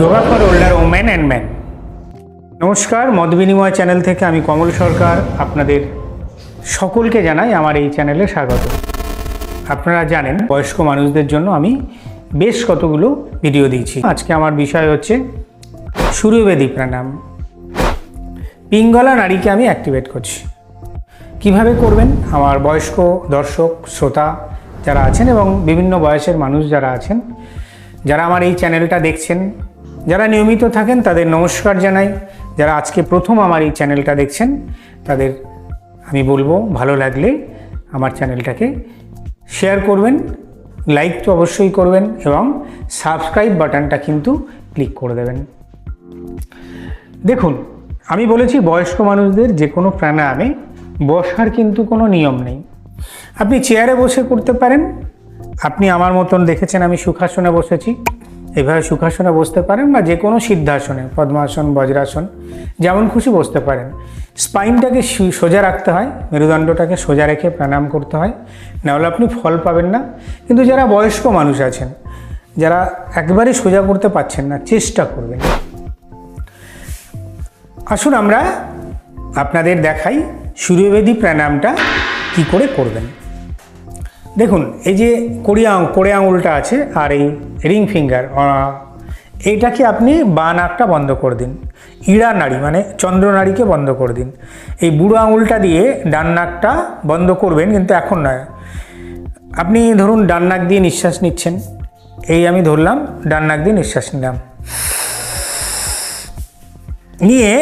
Yoga for older women and man নমস্কার, মত বিনিময় চ্যানেল থেকে আমি কমল সরকার। আপনাদের সকলকে জানাই আমার এই চ্যানেলে স্বাগত। আপনারা জানেন, বয়স্ক মানুষদের জন্য আমি বেশ কতগুলো ভিডিও দিয়েছি। আজকে আমার বিষয় হচ্ছে সূর্যবেদী প্রাণায়াম পিঙ্গলা নারীকে আমি অ্যাক্টিভেট করছি। কীভাবে করবেন? আমার বয়স্ক দর্শক, শ্রোতা যারা আছেন এবং বিভিন্ন বয়সের মানুষ যারা আছেন, যারা আমার এই চ্যানেলটা দেখছেন যারা নিয়মিত থাকেন, তাদের নমস্কার জানাই। যারা আজকে প্রথম আমার এই চ্যানেলটা দেখছেন, তাদের আমি বলব, ভালো লাগলে আমার চ্যানেলটাকে শেয়ার করবেন, লাইক তো অবশ্যই করবেন এবং সাবস্ক্রাইব বাটনটা কিন্তু ক্লিক করে দেবেন। দেখুন, আমি বলেছি বয়স্ক মানুষদের যে কোনো প্রাণায়ামে বসার কিন্তু কোনো নিয়ম নেই। আপনি চেয়ারে বসে করতে পারেন, আপনি আমার মতন দেখেছেন আমি সুখাসনে বসেছি। এভাবে সুখাসনে বসতে পারেন বা যে কোনো সিদ্ধাসনে, পদ্মাসন, বজ্রাসন, যেমন খুশি বসতে পারেন। স্পাইনটাকে সোজা রাখতে হয়, মেরুদণ্ডটাকে সোজা রেখে প্রাণায়াম করতে হয়। নাহলে আপনি ফল পাবেন না। কিন্তু যারা বয়স্ক মানুষ আছেন, যারা একবারেই সোজা করতে পারছেন না, চেষ্টা করবেন। আসুন আমরা আপনাদের দেখাই সূর্যবেদী প্রাণায়ামটা কি করে করবেন। দেখুন, এই যে কড়ি আঙ কোড়ে আঙুলটা আছে আর এই রিং ফিঙ্গার এইটাকে আপনি বা নাকটা বন্ধ করে দিন। ইড়া নাড়ি মানে চন্দ্র নাড়িকে বন্ধ করে দিন। এই বুড়ো আঙুলটা দিয়ে ডান নাকটা বন্ধ করবেন, কিন্তু এখন নয়। আপনি ধরুন, ডান নাক দিয়ে নিঃশ্বাস নিচ্ছেন। এই আমি ধরলাম, ডান নাক দিয়ে নিঃশ্বাস নিলাম। নিয়ে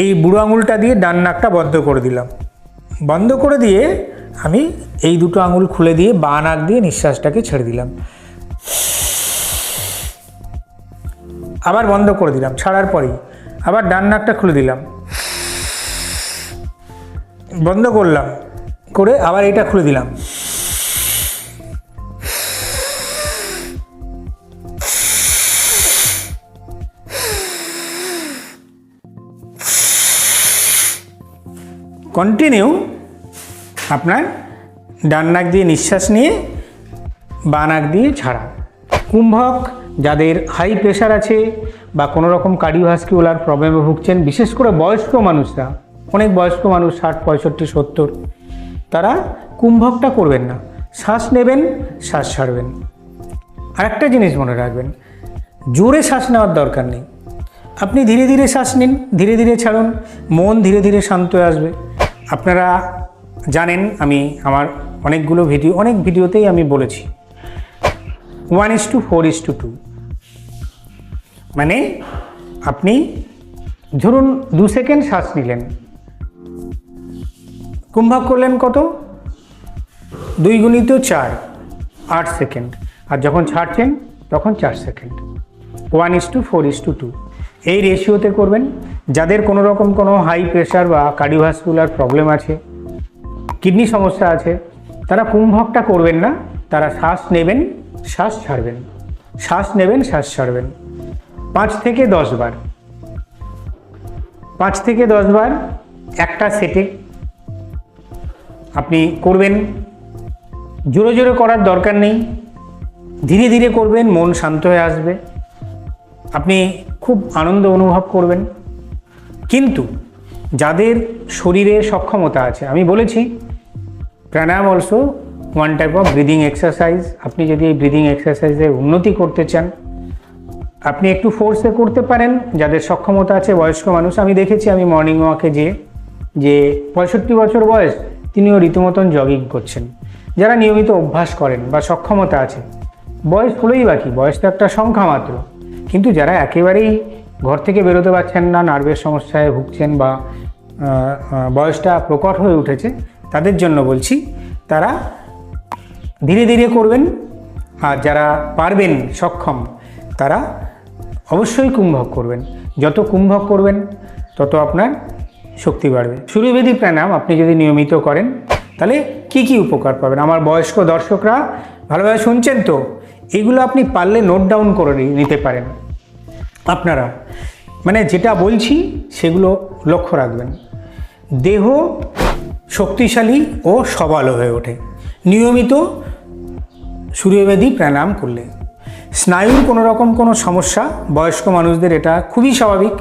এই বুড়ো আঙুলটা দিয়ে ডান নাকটা বন্ধ করে দিলাম। বন্ধ করে দিয়ে আমি এই দুটো আঙুল খুলে দিয়ে বা নাক দিয়ে নিঃশ্বাসটাকে ছেড়ে দিলাম। আবার বন্ধ করে দিলাম, ছাড়ার পরেই। আবার ডান নাকটা খুলে দিলাম। বন্ধ করলাম, করে আবার এটা খুলে দিলাম। কন্টিনিউ আপনার ডান নাক দিয়ে নিঃশ্বাস নিয়ে বা নাক দিয়ে ছাড়া কুম্ভক, যাদের হাই প্রেশার আছে বা কোনো রকম কার্ডিওভাস্কিউলার প্রবলেমে ভুগছেন, বিশেষ করে বয়স্ক মানুষরা, অনেক বয়স্ক মানুষ, ষাট, পঁয়ষট্টি, সত্তর, তারা কুম্ভকটা করবেন না। শ্বাস নেবেন, শ্বাস ছাড়বেন। আরেকটা জিনিস মনে রাখবেন, জোরে শ্বাস নেওয়ার দরকার নেই। আপনি ধীরে ধীরে শ্বাস নিন, ধীরে ধীরে ছাড়ুন, মন ধীরে ধীরে শান্ত আসবে। আপনারা জানেন, আমি আমার অনেকগুলো ভিডিও, অনেক ভিডিওতেই আমি বলেছি। One is two four is two two মানে আপনি ধরুন দু সেকেন্ড শ্বাস নিলেন। কুম্ভক করলেন কত? দুই গুণিত চার, আট সেকেন্ড। আর যখন ছাড়ছেন, তখন চার second. One is two four is two two এই রেশিওতে করবেন, যাদের কোনো রকম কোনো হাই প্রেশার বা কার্ডিওভাস্কুলার প্রবলেম আছে কিডনি সমস্যা আছে, তারা কুম্ভকটা করবেন না, তারা শ্বাস নেবেন, শ্বাস ছাড়বেন। শ্বাস নেবেন, শ্বাস ছাড়বেন। পাঁচ থেকে দশ বার। পাঁচ থেকে দশ বার একটা সেটে আপনি করবেন। জোরে জোরে করার দরকার নেই। ধীরে ধীরে করবেন, মন শান্ত হয়ে আসবে। আপনি খুব আনন্দ অনুভব করবেন। কিন্তু যাদের শরীরে সক্ষমতা আছে। আমি বলেছি, pranayama also one type of breathing exercise আপনি যদি এই ব্রিদিং এক্সারসাইজের উন্নতি করতে চান, আপনি একটু ফোর্সে করতে পারেন। যাদের সক্ষমতা আছে, বয়স্ক মানুষ, আমি দেখেছি, আমি মর্নিং ওয়াকে যে যে পঁয়ষট্টি বছর বয়স, তিনিও রীতিমতন জগিং করছেন। যারা নিয়মিত অভ্যাস করেন বা সক্ষমতা আছে, বয়স হলোই বাকি বয়স তো একটা সংখ্যা মাত্র। কিন্তু যারা একেবারেই ঘর থেকে বেরোতে পারছেন না নার্ভের সমস্যায় ভুগছেন বা বয়সটা প্রকট হয়ে উঠেছে, তাদের জন্য বলছি, তারা ধীরে ধীরে করবেন, আর যারা পারবেন, সক্ষম, তারা অবশ্যই কুম্ভক করবেন। যত কুম্ভক করবেন, তত আপনার শক্তি বাড়বে। সূর্যবেদী প্রাণায়াম আপনি যদি নিয়মিত করেন, তাহলে কি কি উপকার পাবেন? আমার বয়স্ক দর্শকরা ভালোভাবে শুনছেন তো? এগুলো আপনি পারলে নোট ডাউন করে নিতে পারেন। আপনারা মানে যেটা বলছি, সেগুলো লক্ষ্য রাখবেন। দেহ শক্তিশালী ও সবল হয়ে ওঠে। নিয়মিত সূর্যবেদী প্রাণায়াম করলে। স্নায়ুর কোনো রকম কোনো সমস্যা, বয়স্ক মানুষদের এটা খুবই স্বাভাবিক,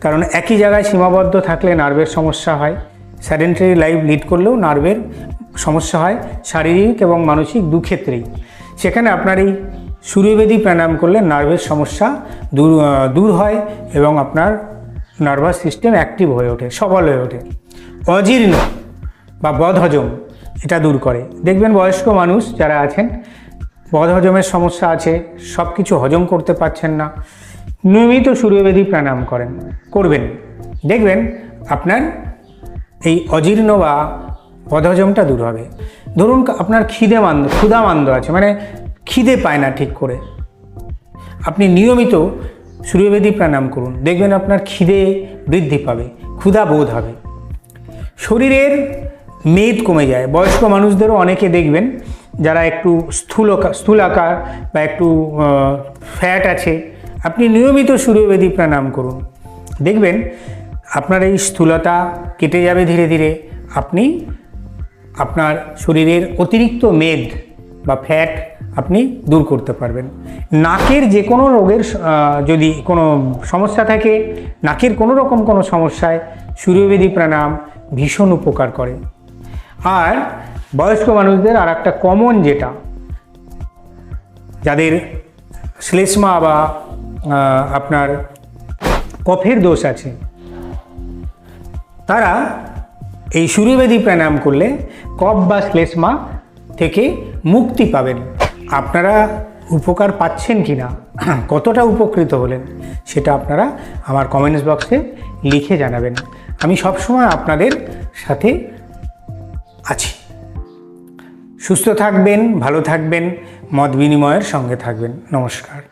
কারণ একই জায়গায় সীমাবদ্ধ থাকলে নার্ভের সমস্যা হয়। স্যাডেন্টারি লাইফ লিড করলেও নার্ভের সমস্যা হয়, শারীরিক এবং মানসিক দু ক্ষেত্রেই। সেখানে আপনার এই সূর্যবেদী প্রাণায়াম করলে নার্ভের সমস্যা দূর দূর হয় এবং আপনার নার্ভাস সিস্টেম অ্যাক্টিভ হয়ে ওঠে, সবল হয়ে ওঠে। অজীর্ণ বা বদহজম এটা দূর করে। দেখবেন বয়স্ক মানুষ যারা আছেন, বদহজমের সমস্যা আছে সব কিছু হজম করতে পারছেন না, নিয়মিত সূর্যবেদী প্রাণায়াম করেন, করবেন। দেখবেন আপনার এই অজীর্ণ বা বদহজমটা দূর হবে। ধরুন আপনার খিদে মান্দ, ক্ষুধা মান্দ আছে মানে খিদে পায় না ঠিক করে। আপনি নিয়মিত সূর্যবেদী প্রাণায়াম করুন। দেখবেন আপনার খিদে বৃদ্ধি পাবে, ক্ষুধা বোধ হবে। শরীরের মেদ কমে যায়। বয়স্ক মানুষদেরও অনেকে দেখবেন যারা একটু স্থূল স্থূল আকার বা একটু ফ্যাট আছে, আপনি নিয়মিত সূর্যবেদী প্রাণায়াম করুন। দেখবেন আপনার এই স্থূলতা কেটে যাবে ধীরে ধীরে। আপনি আপনার শরীরের অতিরিক্ত মেদ বা ফ্যাট আপনি দূর করতে পারবেন। নাকের যে কোনো রোগের যদি কোনো সমস্যা থাকে, নাকের কোনো রকম কোনো সমস্যায় সূর্যবেদী প্রাণায়াম ভীষণ উপকার করে। আর বয়স্ক মানুষদের আর একটা কমন যেটা, যাদের শ্লেষ্মা বা আপনার কফের দোষ আছে, তারা এই সূর্যবেদী প্রাণায়াম করলে কফ বা শ্লেষ্মা থেকে মুক্তি পাবেন। আপনারা উপকার পাচ্ছেন কি না কতটা উপকৃত হলেন? সেটা আপনারা আমার কমেন্টস বক্সে লিখে জানাবেন। আমি সবসময় আপনাদের সাথে আছি। সুস্থ থাকবেন, ভালো থাকবেন, মত বিনিময়ের সঙ্গে থাকবেন। নমস্কার।